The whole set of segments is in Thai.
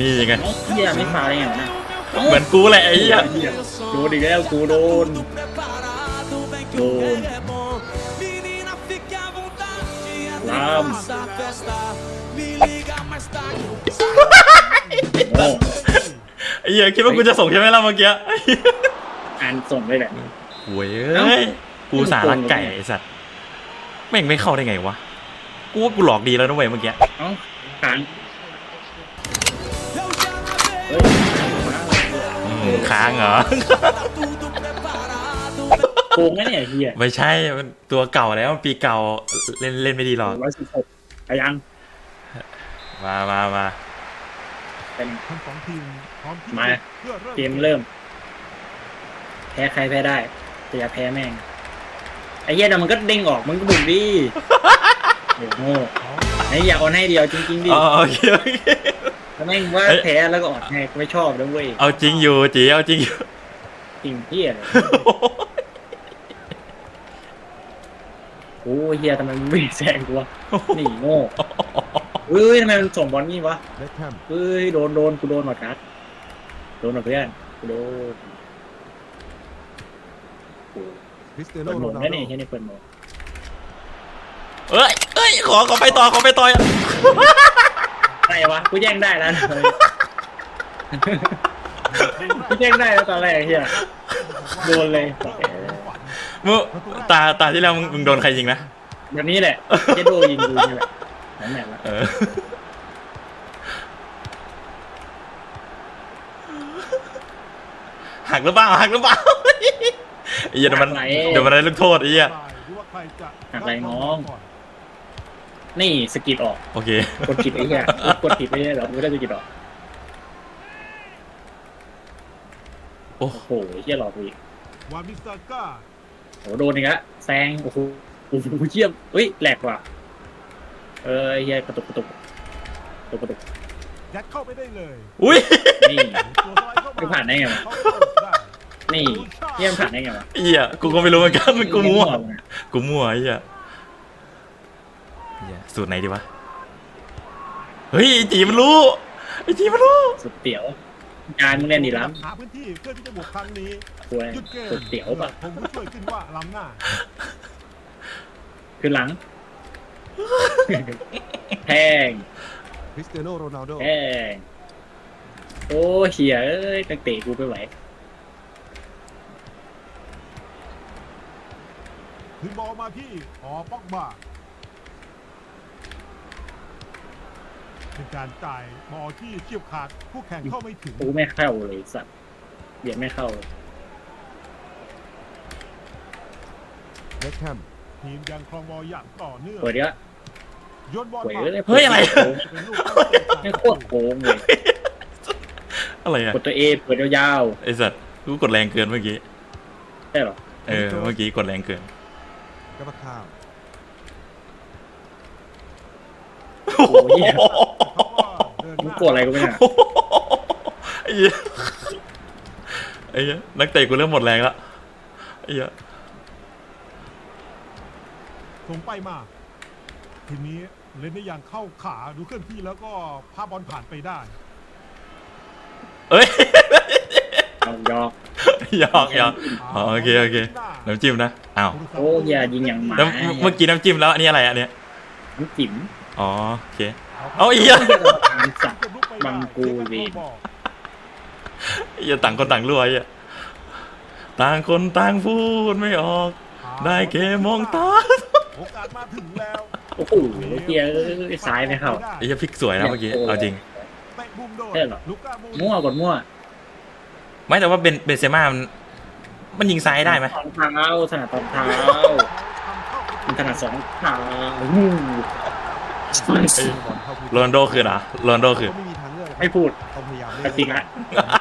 นี่ไงเอ้าเฮียไม่ฟาวได้ไงวะนะเอ้าเหมือนกูแหละไอ้เหี้ยโดนอีกแล้วกูโดน โดนลามโอ้ไอ้เหี้ยคิดว่ากูจะส่งใช่ไหมล่ะเมื่อกี้อ่านส่งเลยแหละเว้ยกูสารักไก่ไอ้สัตว์แม่งไม่เข้าได้ไงวะกูว่ากูหลอกดีแล้วนะเว้ยเมื่อกี้ เอ้าค้างเฮ้ย อืมค้างเหรอ โกงไหมเนี่ยเฮียไม่ใช่มันตัวเก่าแล้วมันปีเก่าเล่นเล่นไม่ดีหรอก ร้อยสิบหกไปยังมามามาเป็น ทั้งสองทีมพร้อมที่มาเพื่อเริ่มเกมเริ่ม แพ้ใครแพ้ได้ แต่อย่าแพ้แม่ง ไอ้เหี้ยน่ะมันก็เด้งออกมันก็บุกดิโอ้โหไอ้อยากอ่อนให้เดียวจริงๆดิ อ๋อโอเคโอเคถ้า แม่งว่าเอ้ยแพ้แล้วก็อ่อนให้ไม่ชอบนะเว้ยเอาจริงอยู่จีเอาจริงอยู่จริงเหี้ยเลยโอ้เฮียทำไมมันวิ่งแซงกูวะนี่โง่เฮ้ยทำไมมันส่งบอลนี่วะเล็กแฮมเฮ้ยโดนโดนกูโดนหมดครับโดนหมดเพื่อนกูโดนโอ้คริสเตียโนเปิดโหโรมดนัลแล้วโดนี่ใช่นี่เปิดโหมดเอ้ยเอ้ยขอขอไปต่อขอไปต่อ อะไรวะ กูแย่งได้แล้วนะกูแย่งได้แล้วตอนแรกเฮียโดนเลยมึงตาตาที่แล้วมึงมึงโดนใครยิงนะแบบนี้แหละเจโดยิงกูนี่แหละนั่นแหละละเออหักหรือเปล่าหักหรือเปล่าไอ้เหี้ยเดี๋ยวมันเดี๋ยวมันได้ลูกโทษไอ้เหี้ยหรือว่าใครจะหักไรน้อง นี่สกิดออกโอเคกดผิดไอ้เหี้ยกดผิดไม่ได้หรอไม่ได้สกิดออกโอ้โอ้โหเฮียหลอกกูอีกวามิสาก้าโอ้โดนอีกแล้วแซงโอ้โหโอ้โหเยี่ยมเฮ้ยแหลกว่ะเออไอ้เฮียกระตุกกระตุกกระตุกกระตุกยัดเข้าไปได้เลยอุ้ยนี่ตัวสไลด์เข้าไม่ผ่านได้ไงวะเข้าเปิดได้นี่เฮียมันผ่านได้ไงวะไอ้เหี้ยกูก็ไม่รู้เหมือนกันกูมั่วไกูมั่วไอ้เหี้ย เหี้ยสูตรไหนดีวะ เฮ้ยไอ้จีมันรู้ไอ้จีมันรู้ สุดเตี๋ยวการมึงเล่นดีล้หาพื้นที่เพื่อที่จะบุกครั้งนี้ำกลัวหยุดเกมสุดเตี๋ยวปะผมผู้ช่วยขึ้นว่าล้ำหน้าคือหลังแพงคริสเตียโนโรนัลโดแพงโอ้เฮียเอ้ยนักเตะกูไปไหวถึงบอลมาที่หอป็อกบา เป็นการจ่ายบอลที่เฉียบขาดคู่แข่งเข้าไม่ถึง กูไม่เข้าเลยสัตว์เบียดไม่เข้าเลยเล็กแฮมทีมยังครองบอลอย่างต่อเนื่องเปิดเยอะโยนบอลเว้ยมาเฮ้ยอะไร เป็นลูกตั้งใจไม่โคตรโกงเลยอะไรอะกดตัวเอเปิดยาวไอ้สัตว์กูกดแรงเกินเมื่อกี้ๆใช่เหรอเออเมื่อกี้กดแรงเกินกระปะข้าวโอ้ยเหี้ กรธอะไรกูไม่เนี่ยไอ้เหี้ยไอ้เหี้ยนักเตะกูเริ่มหมดแรงแล้วไอ้เหี้ยส่งไปมา ทีนี้เล่นได้อย่างเข้าขาดูเคลื่อนที่แล้วก็พาบอลผ่านไปได้ เอ้ยเอายอก หยอกหยอกอ๋อโอเคโอเคน้ำจิ้มนะอ้าวโอ้ยอย่ายิงอย่างหมาแล้วเมื่อกี้น้ำจิ้มแล้วอันนี้อะไรอันเนี้ยน้ำจิ้มอ๋อโอเคเอาอีกอะสัตว์ บังกูเวรไอ้เหี้ยต่างคนต่างรั่วไอ้เหี้ยต่างคนต่างพูดไม่ออก ได้แค่มองตาโอกาสมาถึงแล้วโอ้โหเฮียเอ้ยซ้ายไม่เข้า ไอ้เหี้ยพลิกสวยนะเมื่อกี้เอาจริง เตะบุมโดนใช่เหรอ ลูก้าโมมั่วกดมั่วไม่แต่ว่าเบนเบนเซม่ามันมันยิงซ้ายได้ไหมสองเท้าถนัดสองเท้าทำเข้าไปมันถนัดสองเท้าอู้โรนลโดคือเหรอโรนลโดคือไม่มีทางเลือก ไม่พูด ต้องพยายามกระติกละ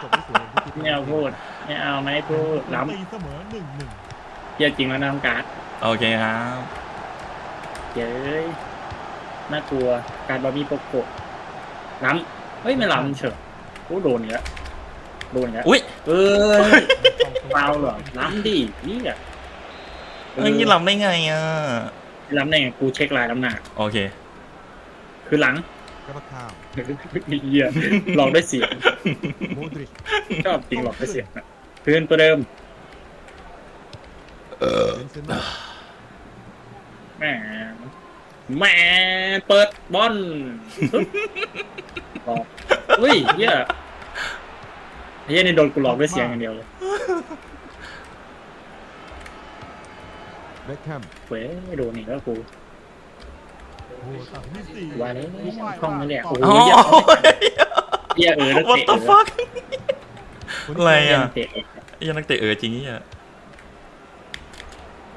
จบไม่สวยที่คิดไม่เอาพูด ไม่เอาไม่พูดล้ตีเสมอหนึ่งหนึ่งำเฮียจริงแล้วนะน้องการ์ดโอเคครับเย้ยน่ากลัว การบาร์บี้โปโกะล้ำเฮ้ยไม่ล้ำเฉยโอ้โดนอีกแล้วโดนอีกแล้วอุ้ยเอ้ยเปล่าเหรอล้ำดินี่อะเอ้ยนี่ลำได้ไงอะล้ำได้ไงกูเช็คลายล้ำหน้าโอเค คือหลัง กระข้าวเหี้ยลองด้วยเสียงโมดริชชอบจริงหลอกด้วยเสียงอะคืนตัวเดิมเบนเซม่าแหมแหมเปิดบอลปึ๊บออกอุ้ยเหี้ยเหี้ยนี่โดนกูหลอกด้วยเสียงอย่างเดียวเลยเบ็คแฮมเว้ยไม่โดนอีกแล้วกูโอ้โหตัดที่สี่ ว่าแล้วช่องนั่นแหละโอ้โหอ๋อ เหี้ยเออนัก what เตะ the fuck อะไรเอออะนักเตะไอ้ยังนักเตะเออจริงเนี่ย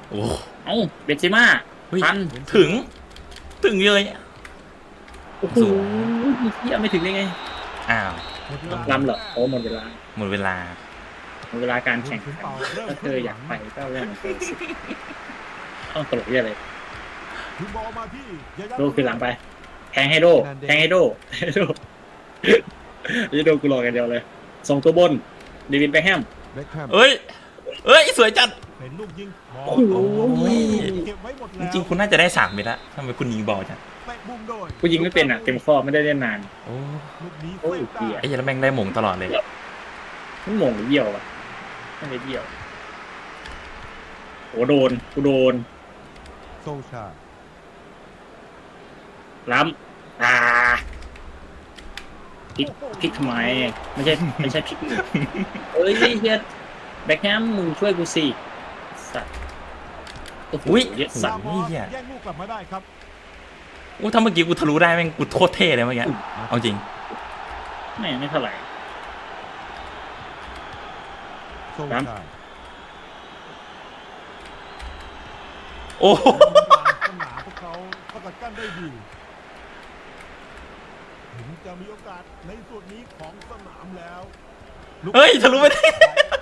โอ้ เอ้าเบนซิม่าเฮ้ย พันถึง ถึงเลยโอ้โหเหี้ยไม่ถึงได้ไงอ้าวหมดเวลาลำเหรอโอ้หมดเวลาหมดเวลา หมดเวลาการแข่งขันถ้าเธออยากไปก็เรื่องของเธอสิต้องตลกเหี้ยอะไร ถึงบอลมาที่ยายาโดคือหลังไป แทงให้โดแทงให้โดแทงให้โดจะโดกูรอกันเดียวเลยส่งตัวบนเดวินไปแฮมเบ็คแฮมเอ้ยเอ้ยสวยจัดเป็นลูกยิงบอลโอ้โหเก็บไว้หมดจแล้วริงๆคุณน่าจะได้สามเมตรละทำไมคุณยิงบอลจังเตะมุมโดยกูยิงไม่เป็นอะเต็มข้อไม่ได้เล่นนานโอ้ลูกนี้โอ้ยเซฟเหี้ยได้ไอ้ยันแม่งได้หมงตลอดเลยมันหม่งหรือเดี่ยวอะไม่ได้เดี่ยวโอ้โดนกูโดนโซชา ล้ำอ่าพลิกพลิกทำไม ไม่ใช่ไม่ใช่พลิกมือเอ้ยเฮียแบ็คแฮมมึงช่วยกูสิสัตว์โอ้โหอุ๊ยเหี้ยสัตว์ซามอสเหี้ย แย่งลูกกลับมาได้ครับโอ้ถ้าเมื่อกี้กูทะลุได้แม่งกูโคตรเท่เลยเมื่อกี้ เอาจริง ไม่ไม่เท่าไหร่โซครับชาโอ้โหสนามพวกเขาสกัดกั้นได้ดี ถึงจะมีโอกาสในส่วนนี้ของสนามแล้วลูกเฮ้ยทะลุไม่ได้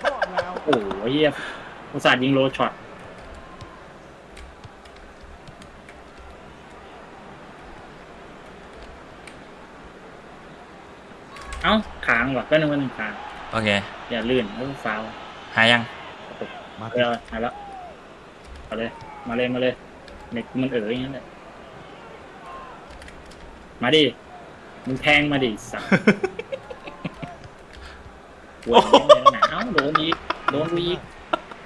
ทอดแล้ว โอ้โหเฮียอุตส่าห์ยิงโลช็อตเอ้าค้างว่ะก็นึกว่าหนึ่งค้างโอเค อย่าลื่นแล้วฟาวล์หายัง มาเออหายแล้วเอาเลย มาเลยมาเลยเด็กมันเอ๋ยอย่างนั้นแหละมาดิ มึงแทงมาดิสัตว์ปวดแม่งเลยนะเอ้าโดนอีกโดนกูอีก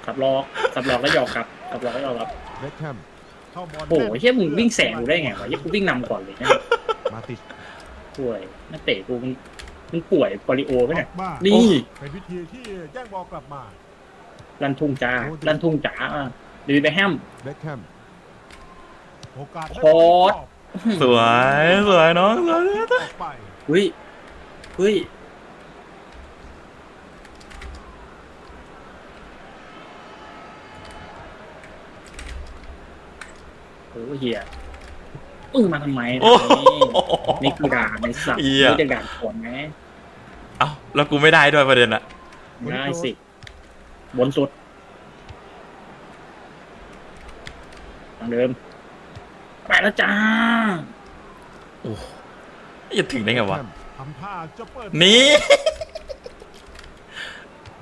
ขับหลอกขับหลอกแล้วหยอกกลับขับหลอกแล้วหยอกกลับเบ็คแฮมเข้าบอลโอ้โหเฮียมึงวิ่งแสงกูได้ไงวะเฮียกูวิ่งนำก่อนเลยนะมาติดป่วยนักเตะกูมันมันป่วยปอลิโอไหมเนี่ยมานี่เป็นวิธีที่แย่งบอลกลับมาลันทุ่งจ้าลันทุ่งจ๋าอะดีไปแฮมเบ็คแฮมโอกาสได้โค้ด สวยสวยน้องสวยออกไปเฮ้ยเฮ้ยโอ้เฮียมึงมาทำไมโอ้นะโห นี่กูด่าในสัตว์เหี้ย นี่จะด่าคนไหมเอ้าแล้วกูไม่ได้ด้วยประเด็นอะได้สิบนสุดทางเดิม ไปแล้วจ้า โอ้จะถึงได้ไงวะ ทำท่าจะเปิดนี่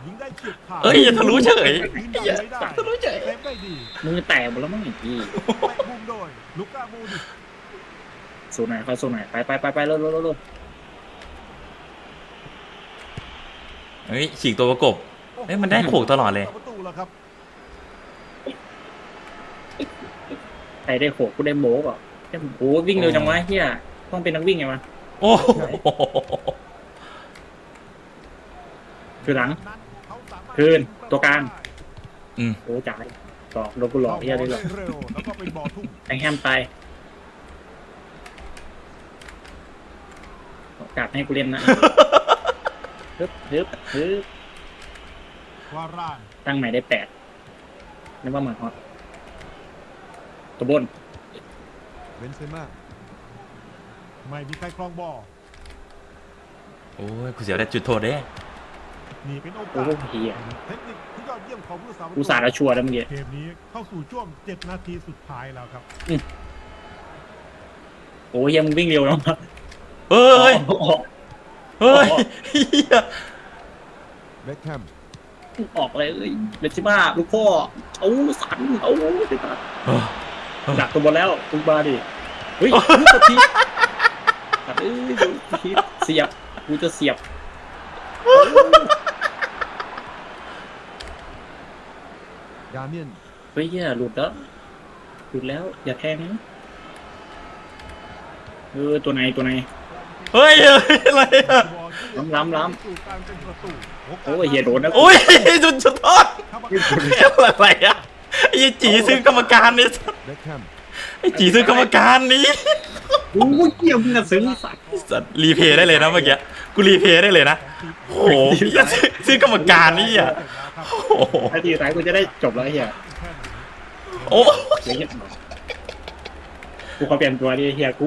ยิงได้เฉียบขาดเอ้ยอย่าทะลุเฉยยิงได้ไม่ได้ทะลุเฉยเซฟได้ดีมือแตกหมดแล้วมั้งไอ้พี่เตะมุมโดยลูก้ามูดิสูนไหนเข้าสูนไหนไปไปไปไปเร็วเร็วเร็วเร็วเฮ้ยฉีกตัวประกบ เอ้ยมันได้โขกตลอดเลย ประตูแล้วครับ ใครได้โขกกูได้โบกอะโอ้โหวิ่งเร็วจังวะเฮียต้องเป็นนักวิ่งไงวะโอ้โหคือหลังเขาสามารถคืน ตัวกลางอืมโอ้จ่ายตอกโดนกูหลอกเฮียได้หรอกเร็วแล้วก็เป็นบอลทุ่มแทงแฮมไปโอกาสให้กูเล่นนะฮึบฮึบฮึบวาร่านตั้งใหม่ได้แปดนึกว่าเหมือนฮอต ตัวบนเบนเซม่าไม่มีใครครองบอลโอ้ยกูเสียวได้จุดโทษเด้นี่เป็นโอโอ้กาสโหเฮียเทคนิคที่ยอดเยี่ยมของผู้สาประตูกูสาดแล้วชัวร์แล้วเมื่อกี้ เกมนี้เข้าสู่ช่วง 7 นาทีสุดท้ายแล้วครับ โอ้เฮียมึงวิ่งเร็วเนาะเฮ้ยออกเฮ้ยเหี้ยเบ็คแฮมออกเลยเอ้ยเบนซิม่าลูกพ่อเอาสันเอาเบนซิม่าดักตัวบนแล้วตุกบาดิเฮ้ยลูกกระทีตัดเอ้ยดูคิดเสียบกูจะเสียบดาเมียนเฮ้ยเหี้ยหลุดแล้วหลุดแล้ว อย่าแทงนะเออตัวไหนตัวไหนเฮ้ยเฮ้ยอะไรอะล้ำล้ำสู่การเป็นประตูโอ้ยเฮียโดนนะโอ้ยจุดจุดโทษเข้ามาอะไรอะ ไอ้จีซื้อกรรมการนี่เบ็คแฮมไอ้จีซื้อกรรมการนี้โอ้ยเกี่ยวมึงอะซึ้งสัตว์สัตว์รีเพย์ได้เลยนะเมื่อกี้กูรีเพย์ได้เลยนะโอ้โหเหี้ยซื้อซื้อกรรมการนี่อะโอ้โหนาทีสุดท้ายกูจะได้จบแล้วไอ้เฮียโอ้เดี๋ยวเฮียกูขอเปลี่ยนตัวดิเฮียกู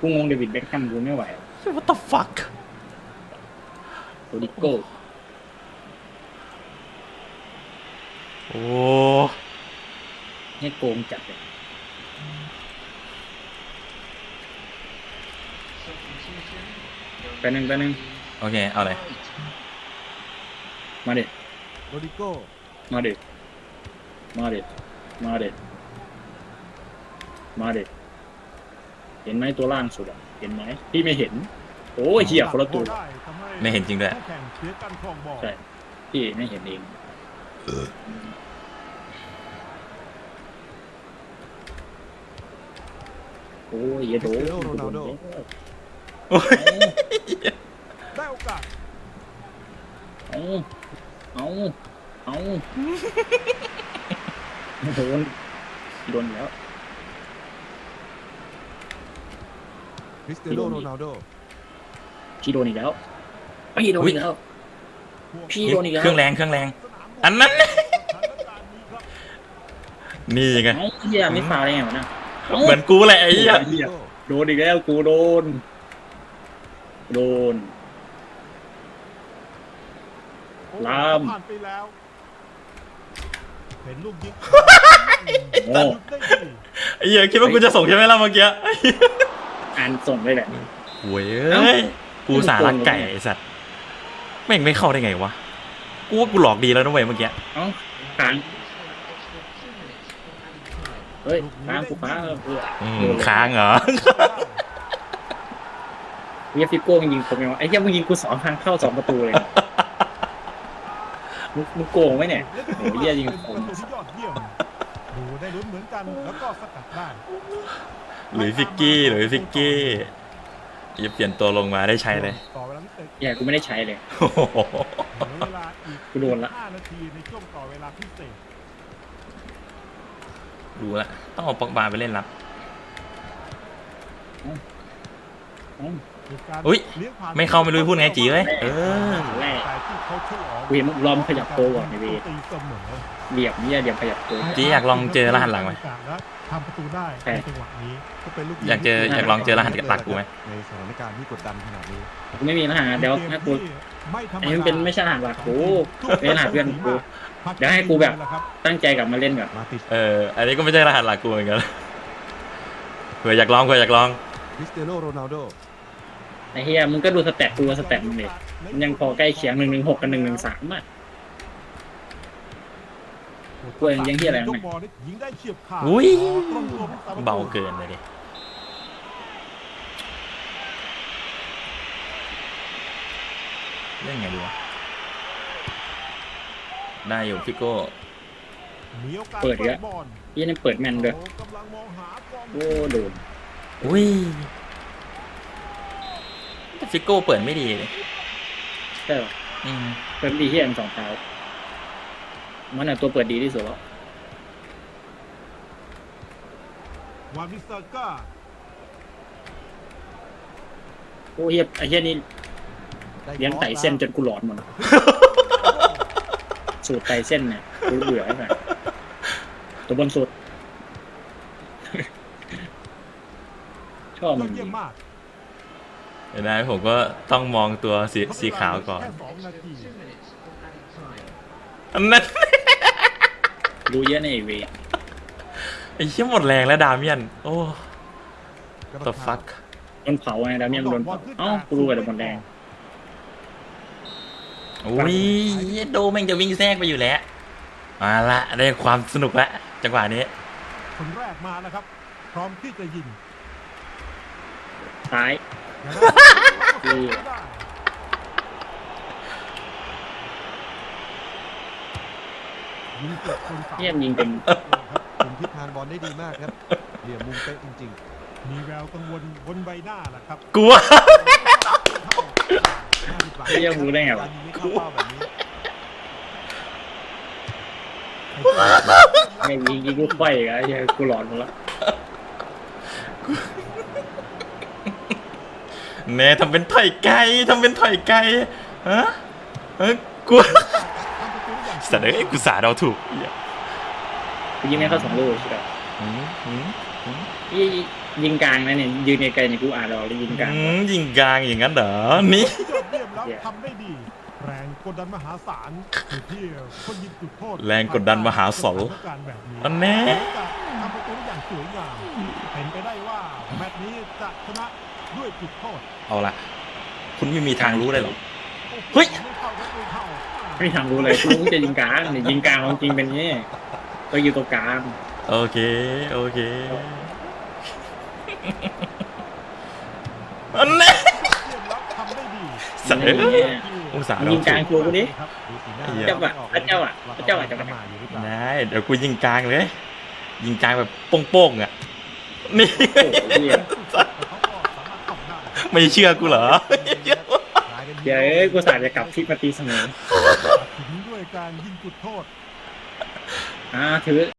กูงงเดวิดเบ็คแฮมกูไม่ไหว what the fuck โรดิโก้โอ้ เนี่ยโกงจัดเลยไปหนึ่งไปหนึ่งโอเค เอาเลยมาเด็ดโรดิโก้มาเด็ดมาเด็ดมาเด็ดมาเด็ดเห็นไหมตัวล่างสุดอะเห็นไหมพี่ไม่เห็น โอ้ยเหี้ยคนละตัวได้ทำให้ไม่เห็นจริงด้วยคู่แข่งเสียการครองบอลใช่ พี่ไม่เห็นเอง โอ้ยอย่าโดนโอ้ยได้โอกาสเอาเอาเอาโดนโดนแล้ว คริสเตียโนโรนัลโดพี่โดนอีกแล้วพี่โดนอีกแล้ว พี่โดนอีกแล้ว เครื่องแรงเครื่องแรง อันนั้น นี่ไง เอ้าเหี้ยไม่ฟาวได้ไงวะเนี่ย เอ้าเหมือนกูแหละไอ้เหี้ยเหี้ยโดนอีกแล้วกูโดน โดน ลาม ผ่านไปแล้วเป็นลูกยิงโอ้หยุดได้ดีไอ้เหี้ยคิดว่ากูจะส่งใช่ไหมล่ะเมื่อกี้อ่านส่งเลยแหละ โว้ยเอ้ยกูสารักไก่ไอ้สัตว์แม่งไม่เข้าได้ไงวะกูว่ากูหลอกดีแล้วนะเว้ยเมื่อกี้ เอ้าค้าง เฮ้ยค้างกูค้างเออเอออืมค้างเหรอ เฮียฟิโก้มึงยิงผมยังวะไอ้เฮียมึงยิงกูสองทางเข้าสองประตูเลยนะมึงมึงโกงไหมเนี่ยโอ้ยเหี้ยยิงเป็นประตูที่ยอดเยี่ยมดูได้ลุ้นเหมือนกันแล้วก็สกัดได้หรือฟิกกี้หรือฟิกกี้อย่าเปลี่ยนตัวลงมาได้ใช้เลยต่อเวลาพิเศษเฮียกูไม่ได้ใช้เลย โอ้โหเหลือเวลาอีกกูโดนละ5นาทีในช่วงต่อเวลาพิเศษ ดูละต้องเอาปอกบาไปเล่นรับเอ้าเหตุการณ์อุ๊ยเลี้ยงผ่นไม่เข้าไม่รู้พูดไงจีเว้ยเออแรกแต่ที่เขาฉลองกูเห็นมึงล้อมขยับตัวก่อนในเวทตีเสมอเหลี่ยมเฮียเหลี่ยมขยับตัวจีอยากลองเจอรหัสหลังไหมทำประตูได้ใช่ในจังหวะนี้ก็เป็นลูกยิงอยากเจออยากลองเจอรหัสหลักกูไหมในสถานการณ์ที่กดดันขนาดนี้กูไม่มีรหัสเดี๋ยวให้กูไม่ธรรมอันดานี้มันเป็นไม่ใช่รหัสหลักกูเป็นรหัสเพื่อนกู เดี๋ยวให้กูแบบ ตั้งใจกลับมาเล่นก่อนมาติดเออ อันนี้ก็ไม่ใช่รหัสหลักกูเหมือนกันเผื่ออยากลองเผื่ออยากลองคริสเตียโนโรนัลโดไอ้เฮียมึงก็ดูสแตทกูกับสแตทมึงเลยมันยังพอใกล้เคียงหนึ่งหนึ่งหกกับหนึ่งหนึ่งสามอะ กูเองยังเหี้ยอะไรมั้งยกบอลนี่ยิงได้เฉียบขาดอุ้ยตรงตัวผู้สประตูเบาเกินเลยดิเล่นไงดีวะ ได้อยู่ฟิโก้มีโอกาสเปิดอีกแล้วบอลเฮียนี่เปิดแมนด้วยเขากำลังมองหากองโอ้โดนอุ้ยแต่ฟิโก้เปิดไม่ดีเลยใช่ปะอืมเปิดดีเฮียมันสองเท้ามันอะตัวเปิดดีที่สุดแล้ววานิสเซอร์ก้าโอ้เฮียไอ้เฮียนี่ได้เลี้ยงไต่เส้นจนกูหลอนหมดแล้ว สูตรไต่เส้นเนี่ยกูเบื่อไอ้แบบตัวบนสุด ชอบยมัอนดเยี่ยมมากเห็นไหมผมก็ต้องมองตัวสีสีขาวก่อนแค่สองนาทีอันนั้น รู้เยอะในไอเวไอ้เชี่ยหมดแรงแล้วดาเมียน โอ้ the fuck โดนเผาไงแล้วเนี่ยมันโดนเผาเอ้ากูรู้กับโดนบอลแดง อุ้ยโดแม่งจะวิ่งแทรกไปอยู่แล้วมาละได้ความสนุกแล้วจังหวะนี้คนแรกมานะครับ พร้อมที่จะยิงซ้ายที่ยิงเกือบคนสามเยี่ยมยิงเป็นคุมทิศทางบอลได้ดีมากครับเหลี่ยมมุมเป๊ะจริงมีแววกังวลบนใบหน้าแหละครับกูว่าเยี่ยมรู้ได้ไงๆวะการยิงไม่เข้าเป้าแบบนี้ไม่ยิงยิงกูไฟอีกแล้วเหี้ยกูหลอนหมดละแน่ทำเป็นถอยไกลทำเป็นถอยไกลฮะเออกูสัตว์เอ้ยกูสาเดาถูกเหี้ย กูยิงไม่เข้าสองลูกใช่ไหมอืมอืมยี่ยิงกลางนะเนี่ยยืนไกลๆเนี่ยกูอ่านเราเลยยิงกลางอืมยิงกลางอย่างนั้นเหรอนี่ยอดเยี่ยมแล้วทำได้ดี แรงกดดันมหาศาลอยู่ที่คนยิงจุดโทษแรงกดดันมหาศาลการแบบนี้อันแน่ จะทำประตูได้อย่างสวยงามเป็นไปได้ว่าแมตช์นี้จะชนะด้วยจุดโทษเอาละคุณไม่มีทางรู้เลยหรอเฮ้ย ไม่เข้าครับไม่เข้า ไม่ทางรู้เลยกูจะยิงกลางเนี่ยยิงกลางของจริงเป็นอย่างนี้ตัวอยู่ตัวกลาง โอเค โอเคอันแน่เยี่ยมแล้วทำได้ดีสัตว์เอ้ยอุตส่าห์ยิงกลางครัวกูดิดูสีหน้าเหี้ยเจ้าอะเจ้าอะเจ้าอะจะมามาอยู่หรือเปล่าได้เดี๋ยวกูยิงกลางเลย ยิงกลางแบบโป้งๆอะ นี่โอ้โหเหี้ยแต่เขาก็สามารถทำได้ไม่เชื่อกูเหรอเดี๋ยวเอ้ยกูสาจะกลับที่มาตีเสมอถึงด้วยการยิงจุดโทษอ่าถือ